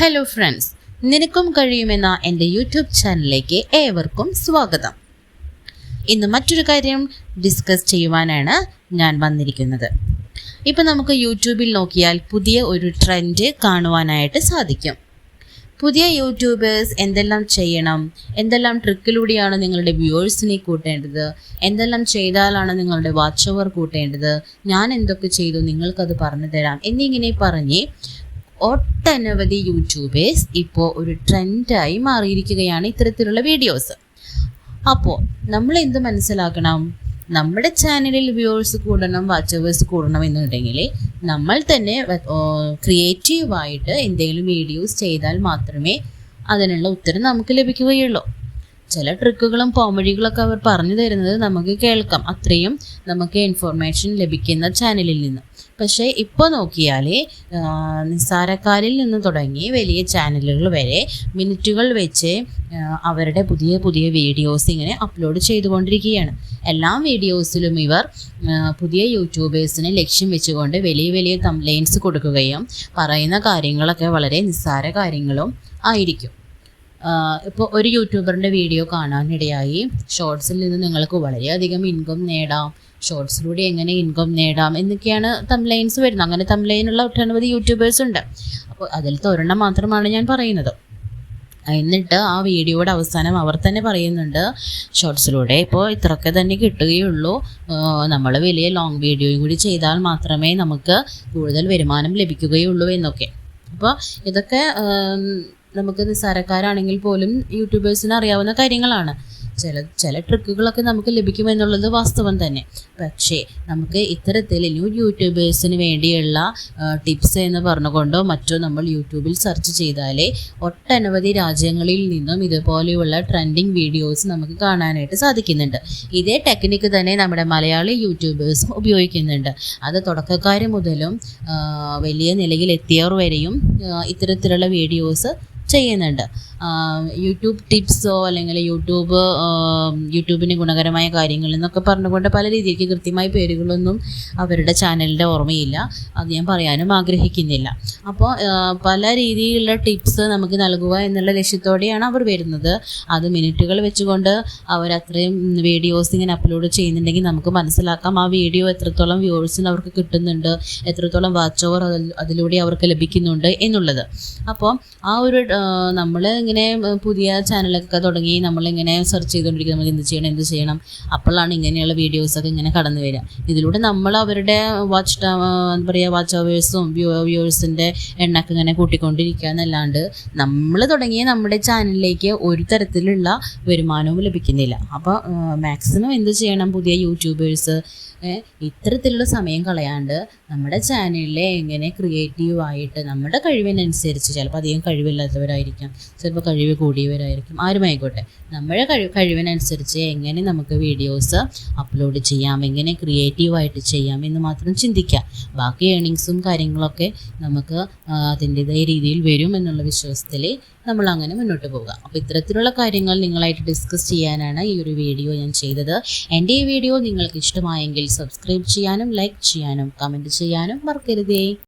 Hello friends നിനക്കും കഴിയുമെന്ന എന്റെ യൂട്യൂബ് ചാനലിലേക്ക് ഏവർക്കും സ്വാഗതം. ഇന്ന് മറ്റൊരു കാര്യം ഡിസ്കസ് ചെയ്യുവാനാണ് ഞാൻ വന്നിരിക്കുന്നത്. ഇപ്പം നമുക്ക് യൂട്യൂബിൽ നോക്കിയാൽ പുതിയ ഒരു ട്രെൻഡ് കാണുവാനായിട്ട് സാധിക്കും. പുതിയ യൂട്യൂബേഴ്സ് എന്തെല്ലാം ചെയ്യണം എന്തെല്ലാം ട്രിക്കിലൂടെയാണ് നിങ്ങളുടെ വ്യൂവേഴ്സിനെ കൂട്ടേണ്ടത് എന്തെല്ലാം ചെയ്താലാണ് നിങ്ങളുടെ വാച്ച് ഓവർ കൂട്ടേണ്ടത് ഞാൻ എന്തൊക്കെ ചെയ്തു നിങ്ങൾക്കത് പറഞ്ഞു തരാം എന്നിങ്ങനെ പറഞ്ഞ് ഒട്ടനവധി യൂട്യൂബേഴ്സ് ഇപ്പോൾ ഒരു ട്രെൻഡായി മാറിയിരിക്കുകയാണ് ഇത്തരത്തിലുള്ള വീഡിയോസ് അപ്പോൾ നമ്മൾ എന്ത് മനസ്സിലാക്കണം? നമ്മുടെ ചാനലിൽ വ്യൂവേഴ്സ് കൂടണം വാച്ചവേഴ്സ് കൂടണം എന്നുണ്ടെങ്കിൽ നമ്മൾ തന്നെ ക്രിയേറ്റീവായിട്ട് എന്തെങ്കിലും വീഡിയോസ് ചെയ്താൽ മാത്രമേ അതിനുള്ള ഉത്തരം നമുക്ക് ലഭിക്കുകയുള്ളൂ. ചില ട്രിക്കുകളും പോംവഴികളൊക്കെ അവർ പറഞ്ഞു തരുന്നത് നമുക്ക് കേൾക്കാം. അത്രയും നമുക്ക് ഇൻഫോർമേഷൻ ലഭിക്കുന്ന ചാനലിൽ നിന്ന്. പക്ഷേ ഇപ്പോൾ നോക്കിയാൽ നിസ്സാരക്കാരിൽ നിന്ന് തുടങ്ങി വലിയ ചാനലുകൾ വരെ മിനിറ്റുകൾ വെച്ച് അവരുടെ പുതിയ പുതിയ വീഡിയോസ് ഇങ്ങനെ അപ്ലോഡ് ചെയ്തുകൊണ്ടിരിക്കുകയാണ്. എല്ലാ വീഡിയോസിലും ഇവർ പുതിയ യൂട്യൂബേഴ്സിനെ ലക്ഷ്യം വെച്ചുകൊണ്ട് വലിയ വലിയ കംപ്ലയിൻസ് കൊടുക്കുകയും പറയുന്ന കാര്യങ്ങളൊക്കെ വളരെ നിസ്സാര കാര്യങ്ങളും ആയിരിക്കും. ഇപ്പോൾ ഒരു യൂട്യൂബറിന്റെ വീഡിയോ കാണാനിടയായി. ഷോർട്സിൽ നിന്ന് നിങ്ങൾക്ക് വളരെയധികം ഇൻകം നേടാം. ഷോർട്സിലൂടെ എങ്ങനെ ഇൻകം നേടാം എന്നൊക്കെയാണ് തംലൈൻസ് വരുന്നത്. അങ്ങനെ തംലൈനുള്ള ഒട്ടനവധി യൂട്യൂബേഴ്സ് ഉണ്ട്. അപ്പോൾ അതിലത്തെ ഒരെണ്ണം മാത്രമാണ് ഞാൻ പറയുന്നത്. എന്നിട്ട് ആ വീഡിയോയുടെ അവസാനം അവർ തന്നെ പറയുന്നുണ്ട് ഷോർട്സിലൂടെ ഇപ്പോൾ ഇത്രയൊക്കെ തന്നെ കിട്ടുകയുള്ളൂ. നമ്മൾ വലിയ ലോങ് വീഡിയോയും കൂടി ചെയ്താൽ മാത്രമേ നമുക്ക് കൂടുതൽ വരുമാനം ലഭിക്കുകയുള്ളൂ എന്നൊക്കെ. അപ്പോൾ ഇതൊക്കെ നമുക്ക് നിസ്സാരക്കാരാണെങ്കിൽ പോലും യൂട്യൂബേഴ്സിന് അറിയാവുന്ന കാര്യങ്ങളാണ്. ചില ചില ട്രിക്കുകളൊക്കെ നമുക്ക് ലഭിക്കുമെന്നുള്ളത് വാസ്തവം തന്നെ. പക്ഷേ നമുക്ക് ഇത്തരത്തിൽ ന്യൂ യൂട്യൂബേഴ്സിന് വേണ്ടിയുള്ള ടിപ്സ് എന്ന് പറഞ്ഞുകൊണ്ടോ മറ്റോ നമ്മൾ യൂട്യൂബിൽ സെർച്ച് ചെയ്താലേ ഒട്ടനവധി രാജ്യങ്ങളിൽ നിന്നും ഇതുപോലെയുള്ള ട്രെൻഡിങ് വീഡിയോസ് നമുക്ക് കാണാനായിട്ട് സാധിക്കുന്നുണ്ട്. ഇതേ ടെക്നിക്ക് തന്നെ നമ്മുടെ മലയാളി യൂട്യൂബേഴ്സും ഉപയോഗിക്കുന്നുണ്ട്. അത് തുടക്കക്കാർ മുതലും വലിയ നിലയിൽ എത്തിയവർ വരെയും ഇത്തരത്തിലുള്ള വീഡിയോസ് ചെയ്യുന്നുണ്ട്. യൂട്യൂബ് ടിപ്സോ അല്ലെങ്കിൽ യൂട്യൂബ് യൂട്യൂബിന് ഗുണകരമായ കാര്യങ്ങൾ എന്നൊക്കെ പറഞ്ഞുകൊണ്ട് പല രീതിക്ക് കൃത്യമായ പേരുകളൊന്നും അവരുടെ ചാനലിന്റെ ഓർമ്മയില്ല. അത് ഞാൻ പറയാനും ആഗ്രഹിക്കുന്നില്ല. അപ്പോൾ പല രീതിയിലുള്ള ടിപ്സ് നമുക്ക് നൽകുക എന്നുള്ള ലക്ഷ്യത്തോടെയാണ് അവർ വരുന്നത്. അത് മിനിറ്റുകൾ വെച്ചുകൊണ്ട് അവർ അത്രയും വീഡിയോസ് ഇങ്ങനെ അപ്ലോഡ് ചെയ്യുന്നുണ്ടെങ്കിൽ നമുക്ക് മനസ്സിലാക്കാം ആ വീഡിയോ എത്രത്തോളം വ്യൂവേഴ്സിന് അവർക്ക് കിട്ടുന്നുണ്ട് എത്രത്തോളം വാച്ച് ഓവർ അതിലൂടെ അവർക്ക് ലഭിക്കുന്നുണ്ട് എന്നുള്ളത്. അപ്പോൾ ആ ഒരു നമ്മൾ ഇങ്ങനെ പുതിയ ചാനലൊക്കെ തുടങ്ങി നമ്മളിങ്ങനെ സെർച്ച് ചെയ്തുകൊണ്ടിരിക്കും നമ്മൾ എന്ത് ചെയ്യണം എന്ത് ചെയ്യണം? അപ്പോഴാണ് ഇങ്ങനെയുള്ള വീഡിയോസൊക്കെ ഇങ്ങനെ കടന്നു വരിക. ഇതിലൂടെ നമ്മൾ അവരുടെ വാച്ച് എന്താ പറയുക വാച്ച് അവേഴ്സും വ്യൂ വ്യൂവേഴ്സിന്റെ എണ്ണൊക്കെ ഇങ്ങനെ കൂട്ടിക്കൊണ്ടിരിക്കുക എന്നല്ലാണ്ട് നമ്മൾ തുടങ്ങിയ നമ്മുടെ ചാനലിലേക്ക് ഒരു തരത്തിലുള്ള വരുമാനവും ലഭിക്കുന്നില്ല. അപ്പോൾ മാക്സിമം എന്ത് ചെയ്യണം? പുതിയ യൂട്യൂബേഴ്സ് ഇത്തരത്തിലുള്ള സമയം കളയാണ്ട് നമ്മുടെ ചാനലിലെ എങ്ങനെ ക്രിയേറ്റീവായിട്ട് നമ്മുടെ കഴിവിനനുസരിച്ച് ചിലപ്പോൾ അധികം കഴിവില്ലാത്തവരായിരിക്കാം ചിലപ്പോൾ കഴിവ് കൂടിയവരായിരിക്കും ആരുമായിക്കോട്ടെ നമ്മുടെ കഴിവ് കഴിവിനനുസരിച്ച് എങ്ങനെ നമുക്ക് വീഡിയോസ് അപ്ലോഡ് ചെയ്യാം എങ്ങനെ ക്രിയേറ്റീവായിട്ട് ചെയ്യാം എന്ന് മാത്രം ചിന്തിക്കാം. ബാക്കി ഏണിങ്സും കാര്യങ്ങളൊക്കെ നമുക്ക് അതിന്റെതായ രീതിയിൽ വരും എന്നുള്ള വിശ്വാസത്തിൽ നമ്മൾ അങ്ങനെ മുന്നോട്ട് പോകുക അപ്പോൾ ഇത്തരത്തിലുള്ള കാര്യങ്ങൾ നിങ്ങളായിട്ട് ഡിസ്കസ് ചെയ്യാനാണ് ഈ ഒരു വീഡിയോ ഞാൻ ചെയ്തത്. എന്റെ ഈ വീഡിയോ നിങ്ങൾക്ക് ഇഷ്ടമായെങ്കിൽ സബ്സ്ക്രൈബ് ചെയ്യാനും ലൈക്ക് ചെയ്യാനും കമന്റ് ചെയ്യാനും മറക്കരുതേ.